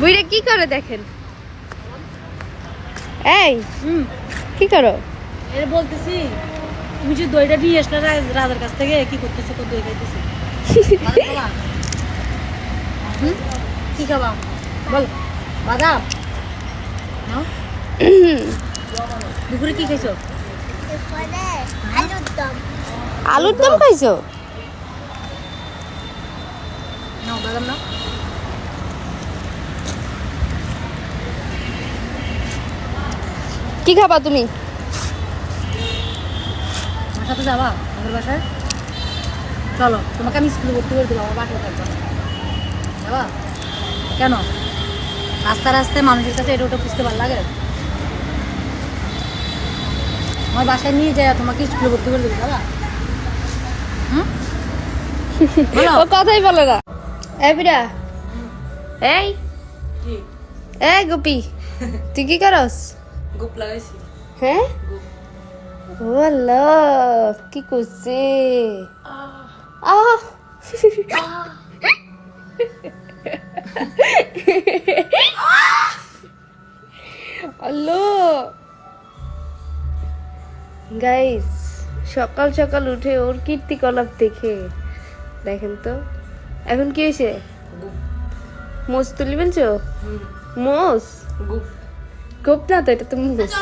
বুইরা কি করে দেখেন? এই হুম কি করো? এর বলতেছি তুমি যে দইটা নিয়ে আসলে রাজার কাছ থেকে কি করতেছো তো দই খাইতেছি? কি খাবা? বল বাদাম দুপুরে কি খাইছো? আলুর দম খাইছো? নাও বাদাম নাও। কি খাবা তুমি? আমার সাথে যাবা আমাদের বাসায়? চলো তোমাকে আমি স্কুলে ভর্তি করে দেবো আমার বাসায় থাকবা। যাবা? কেন? রাস্তা রাস্তায় মানুষের কাছে এটা ওটা বুঝতে ভালো লাগে? আমার বাসায় নিয়ে যায় তোমাকে স্কুলে ভর্তি করে দেবো যাবা? ও কথাই বলে না। এই বিরা এই? এই গোপি তুই কি করস? গুপ লাগাইছি। হ্যাঁ কি করছে? আহ। আল্লাহ। গাইস সকাল সকাল উঠে ওর কীর্তিকলাপ দেখে দেখেন তো। এখন কি হয়েছে? মোজ তুলি বলছো? মোজ গুপ গোপ না তো এটা তো মোজ